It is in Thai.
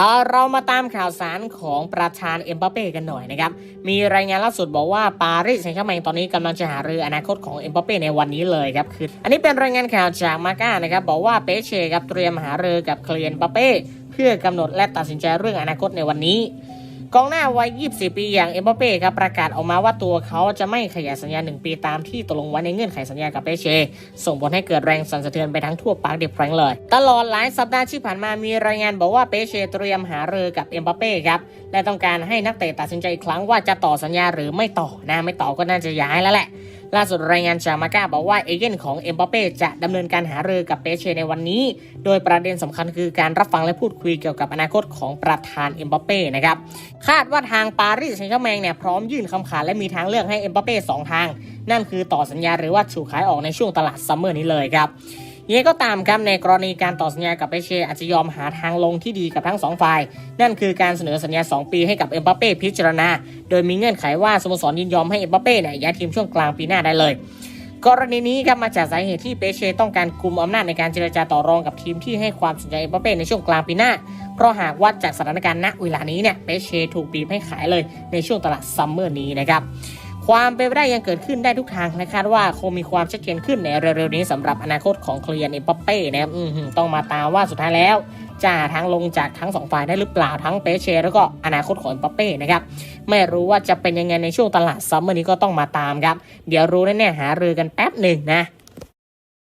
เอาเรามาตามข่าวสารของประธานเอ็มบัปเป้กันหน่อยนะครับ มีรายงานล่าสุดบอกว่าปารีสแซงต์แชร์แมงตอนนี้กำลังจะหารืออนาคตของเอ็มบัปเป้ในวันนี้เลยครับคืออันนี้เป็นรายงานข่าวจากมาก้านะครับบอกว่าเปเช่ครับเตรียมหารือกับเคลียนบัปเป้เพื่อกำหนดและตัดสินใจเรื่องอนาคตในวันนี้ กองหน้าวัย 24 ปีอย่างเอ็มบัปเป้ครับประกาศออกมาว่าตัวเขาจะไม่ขยายสัญญา 1 ปีตามที่ตกลงไว้ในเงื่อนไขสัญญากับเปเช่ส่งผลให้เกิดแรงสั่นสะเทือนไปทั้งทั่วปาร์คเดฟแฟรงค์เลย ตลอดหลายสัปดาห์ที่ผ่านมามีรายงานบอกว่าเปเช่เตรียมหารือกับเอ็มบัปเป้ครับและต้องการให้นักเตะตัดสินใจอีกครั้งว่าจะต่อสัญญาหรือไม่ต่อนะไม่ต่อก็น่าจะย้ายแล้วแหละ ล่าสุดรายงานจากมาก้าบอกว่าเอเจนต์ของเอ็มบัปเป้จะดำเนินการหารือกับเปเชในวันนี้ โดยประเด็นสำคัญคือการรับฟังและพูดคุยเกี่ยวกับอนาคตของประธานเอ็มบัปเป้นะครับ คาดว่าทางปารีสแซงต์แชร์แมงเนี่ยพร้อมยื่นคำขาดและมีทางเลือกให้เอ็มบัปเป้สองทาง นั่นคือต่อสัญญาหรือว่าถูกขายออกในช่วงตลาดซัมเมอร์นี้เลยครับ ยังไงก็ตามครับในกรณีการต่อสัญญากับเปเช่อาจจะยอมหาทางลงที่ดีกับทั้งสองฝ่าย นั่นคือการเสนอสัญญา 2 ปีให้กับเอ็มบัปเป้พิจารณา โดยมีเงื่อนไขว่าสโมสรยินยอมให้เอ็มบัปเป้เนี่ยย้ายทีมช่วงกลางปีหน้าได้เลย กรณีนี้ครับมาจากสาเหตุที่เปเช่ต้องการกุมอำนาจในการเจรจาต่อรองกับทีมที่ให้ความสนใจเอ็มบัปเป้ในช่วงกลางปีหน้า เพราะหากวัดจากสถานการณ์ณเวลานี้เนี่ยเปเช่ถูกบีบให้ขายเลยในช่วงตลาดซัมเมอร์นี้นะครับ ความเป็นไปได้ยังเกิดขึ้นได้ทุกทางนะครับว่าคงมีความชัดเจนขึ้นในเร็วๆนี้สำหรับอนาคตของเคลียร์เอ็มบัปเป้นะครับต้องมาตามว่าสุดท้ายแล้วจะหาทางลงจากทั้งสองฝ่ายได้หรือเปล่าทั้งเปเช่แล้วก็อนาคตของเอ็มบัปเป้นะครับไม่รู้ว่าจะเป็นยังไงในช่วงตลาดซัมเมอร์นี้ก็ต้องมาตามครับ เดี๋ยวรู้แน่ๆหารือกันแป๊บหนึ่งนะ